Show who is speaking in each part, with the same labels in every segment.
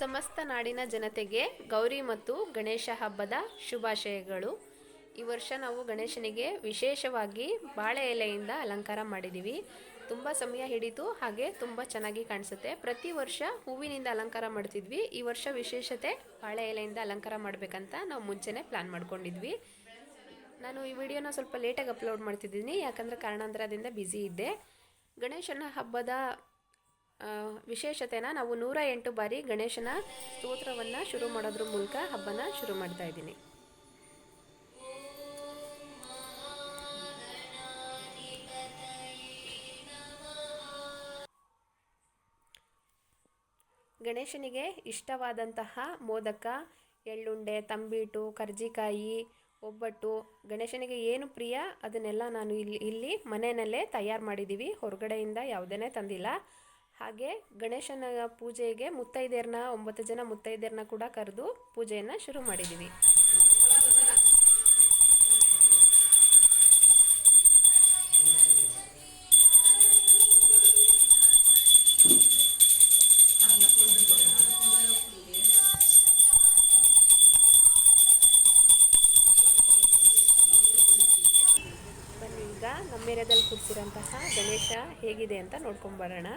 Speaker 1: ಸಮಸ್ತ ನಾಡಿನ ಜನತೆಗೆ ಗೌರಿ ಮತ್ತು ಗಣೇಶ ಹಬ್ಬದ ಶುಭಾಶಯಗಳು. ಈ ವರ್ಷ ನಾವು ಗಣೇಶನಿಗೆ ವಿಶೇಷವಾಗಿ ಬಾಳೆ ಎಲೆಯಿಂದ ಅಲಂಕಾರ ಮಾಡಿದ್ದೀವಿ ತುಂಬ ಸಮಯ ಹಿಡಿತು ಹಾಗೆ ತುಂಬ ಚೆನ್ನಾಗಿ ಕಾಣಿಸುತ್ತೆ. ಪ್ರತಿ ವರ್ಷ ಹೂವಿನಿಂದ ಅಲಂಕಾರ ಮಾಡ್ತಿದ್ವಿ. ಈ ವರ್ಷ ವಿಶೇಷತೆ ಬಾಳೆ ಎಲೆಯಿಂದ ಅಲಂಕಾರ ಮಾಡಬೇಕಂತ ನಾವು ಮುಂಚೆನೇ ಪ್ಲ್ಯಾನ್ ಮಾಡ್ಕೊಂಡಿದ್ವಿ. ನಾನು ಈ ವಿಡಿಯೋನ ಸ್ವಲ್ಪ ಲೇಟಾಗಿ ಅಪ್ಲೋಡ್ ಮಾಡ್ತಿದ್ದೀನಿ. ಯಾಕಂದರೆ ಕಾರಣಾಂತರದಿಂದ ಬ್ಯುಸಿ ಇದ್ದೆ. ಗಣೇಶನ ಹಬ್ಬದ ವಿಶೇಷತೆನ ನಾವು ನೂರ ಎಂಟು ಬಾರಿ ಗಣೇಶನ ಸ್ತೋತ್ರವನ್ನು ಶುರು ಮಾಡೋದ್ರ ಮೂಲಕ ಹಬ್ಬನ ಶುರು ಮಾಡ್ತಾ ಇದ್ದೀನಿ. ಗಣೇಶನಿಗೆ ಇಷ್ಟವಾದಂತಹ ಮೋದಕ, ಎಳ್ಳುಂಡೆ, ತಂಬೀಟು, ಕರ್ಜಿಕಾಯಿ, ಒಬ್ಬಟ್ಟು, ಗಣೇಶನಿಗೆ ಏನು ಪ್ರಿಯ ಅದನ್ನೆಲ್ಲ ನಾನು ಇಲ್ಲಿ ಇಲ್ಲಿ ಮನೆಯಲ್ಲೇ ತಯಾರು ಮಾಡಿದ್ದೀವಿ. ಹೊರಗಡೆಯಿಂದ ಯಾವುದೇ ತಂದಿಲ್ಲ. ಹಾಗೆ ಗಣೇಶನ ಪೂಜೆಗೆ ಮುತ್ತೈದೆಯರನ್ನ ಒಂಬತ್ತು ಜನ ಮುತ್ತೈದೆಯರನ್ನ ಕೂಡ ಕರೆದು ಪೂಜೆಯನ್ನು ಶುರು ಮಾಡಿದ್ದೀವಿ ಈಗ ನಮ್ಮ ಏರಿಯಾದಲ್ಲಿ ಕೂರಿಸಿರೋಂತಹ ಗಣೇಶ ಹೇಗಿದೆ ಅಂತ ನೋಡ್ಕೊಂಬರೋಣ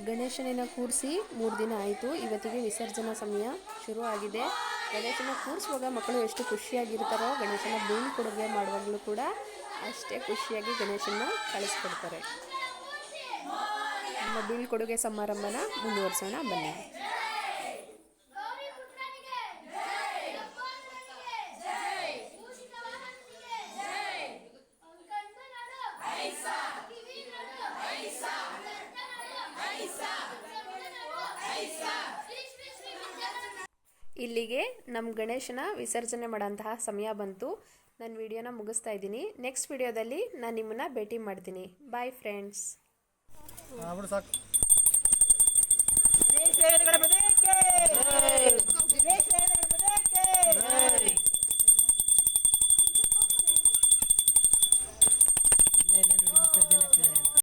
Speaker 1: ಗಣೇಶನನ್ನ ಕೂರಿಸಿ ಮೂರು ದಿನ ಆಯಿತು. ಇವತ್ತಿಗೆ ವಿಸರ್ಜನಾ ಸಮಯ ಶುರು ಆಗಿದೆ ಗಣೇಶನ ಕೂರಿಸುವಾಗ ಮಕ್ಕಳು ಎಷ್ಟು ಖುಷಿಯಾಗಿರ್ತಾರೋ, ಗಣೇಶನ ಬೀಳ್ಕೊಡುಗೆ ಮಾಡುವಾಗಲೂ ಕೂಡ ಅಷ್ಟೇ ಖುಷಿಯಾಗಿ ಗಣೇಶನ ಕಳಿಸ್ಕೊಡ್ತಾರೆ. ನಮ್ಮ ಬೀಳ್ಕೊಡುಗೆ ಸಮಾರಂಭನ ಮುಂದುವರಿಸೋಣ. ಬನ್ನಿ. ಇಲ್ಲಿಗೆ ನಮ್ಮ ಗಣೇಶನ ವಿಸರ್ಜನೆ ಮಾಡೋಂತಹ ಸಮಯ ಬಂತು. ನನ್ನ ವಿಡಿಯೋನ ಮುಗಿಸ್ತಾ ಇದ್ದೀನಿ. ನೆಕ್ಸ್ಟ್ ವಿಡಿಯೋದಲ್ಲಿ ನಾನು ನಿಮ್ಮನ್ನ ಭೇಟಿ ಮಾಡ್ತೀನಿ. Bye friends